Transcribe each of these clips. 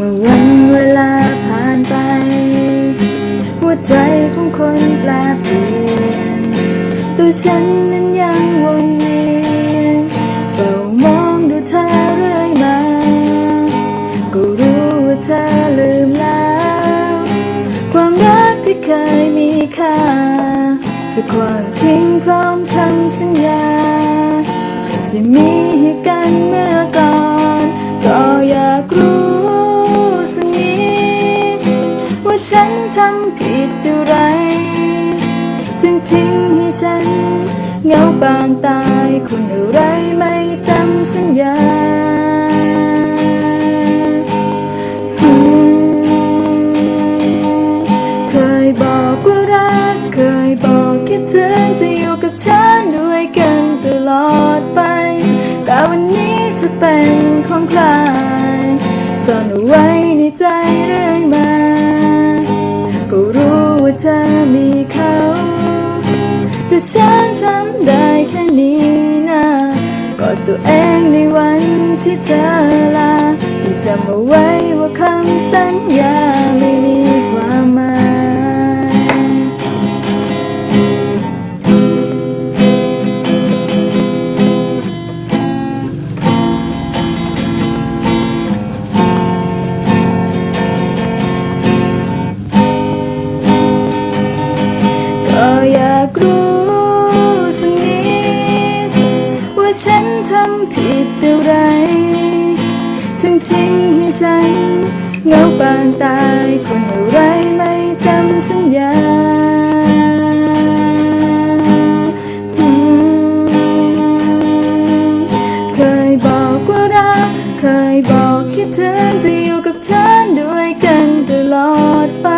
เมื่อวันเวลาผ่านไป หัวใจของคนแปลเปลี่ยน ตัวฉันนั้นยังวนเวียนเฝ้ามองดูเธอเรื่อยมา ก็รู้ว่าเธอลืมแล้ว ความรักที่เคยมีค่าจะความทิ้งพร้อมคำสัญญาที่มีให้กันเมื่อก่อน ฉันทำผิดอะไรจึงทิ้งให้ฉันเหงาปางตายคนอะไรไม่จำสัญญาเคยบอกว่ารัก เคยบอกคิดถึงจะอยู่กับฉันด้วยกันตลอดไป แต่วันนี้เธอเป็นของใครซ่อนเอาไว้ในใจ แต่ฉันทำได้แค่นี้นะกอดตัวเองในวันที่เธอลาที่จำเอาไว้ว่าคำสัญญาไม่มี ฉันเงาปางตายคนอะไรไม่จำสัญญาเคยบอกว่ารักเคยบอกคิดถึงจะอยู่กับฉันด้วยกันตลอดไป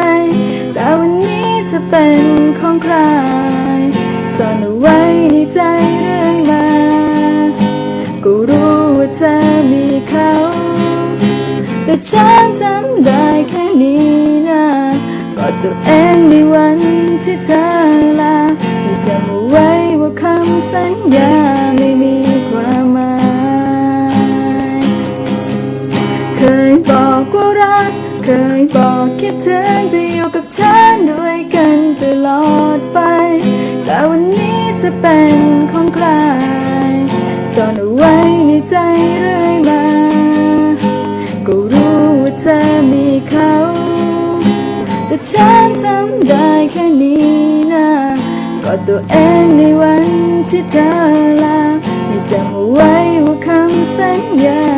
แต่วันนี้จะเป็นของใครซ่อนเอาไว้ในใจ แต่ฉันทำได้แค่นี้นะกอดตัวเองในวันที่เธอลาให้จำเอาไว้ว่าคำสัญญาไม่มีความหมาย เคยบอกว่ารัก เคยบอกคิดถึงจะอยู่กับฉันด้วยกันตลอดไป แต่วันนี้จะเป็นของใครซ่อนเอาไว้ในใจ เขา แต่ฉันทำได้แค่นี้นะกอดตัวเองในวันที่เธอลาให้จำเอาไว้ว่าคำสัญญา